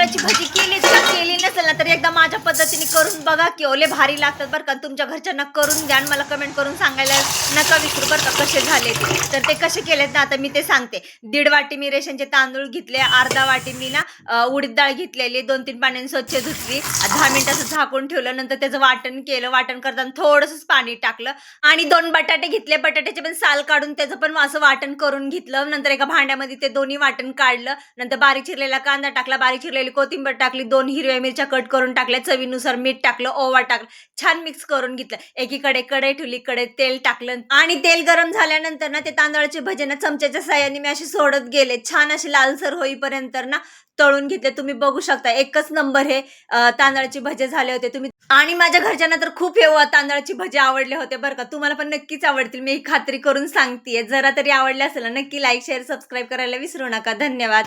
तांदळाची भाजी केलीच का केली नसेल ना तर एकदा माझ्या पद्धतीने करून बघा की ओले भारी लागतात बरं का. तुमच्या घरच्यांना करून द्या मला कमेंट करून सांगायला नका विसरू बरं का कसे झाले ते. तर ते कसे केलेत ना आता मी ते सांगते. दीड वाटी मी रेशनचे तांदूळ घेतले अर्धा वाटी मी ना उडीद डाळ घेतलेली दोन तीन पाण्याने स्वच्छ धुतली दहा मिनिटाचं झाकून ठेवलं नंतर त्याचं वाटण केलं वाटण करताना थोडंसंच पाणी टाकलं आणि दोन बटाटे घेतले. बटाट्याचे पण साल काढून त्याचं पण असं वाटण करून घेतलं. नंतर एका भांड्यामध्ये ते दोन्ही वाटण काढलं. नंतर बारीक चिरलेला कांदा टाकला बारीक चिरलेली कोथिंबीर टाकली दोन हिरव्या मिरच्या कट करून टाकल्या चवीनुसार मीठ टाकलं ओवा टाकलं छान मिक्स करून घेतलं. एकीकडे कढई ठेवली कडे तेल टाकलं आणि तेल गरम झाल्यानंतर ना ते तांदळाचे भजे ना चमच्याच्या साह्याने मी असे सोडत गेले. छान असे लालसर होईपर्यंत ना तळून घेतले. तुम्ही बघू शकता एकच नंबर हे तांदळाचे भजे झाले होते. तुम्ही आणि माझ्या घरच्यांना तर खूप हे व तांदळाचे भजे आवडले होते बरं का. तुम्हाला पण नक्कीच आवडतील. मी खात्री करून सांगतेय. जरा तरी आवडले असेल नक्की लाईक शेअर सबस्क्राईब करायला विसरू नका. धन्यवाद.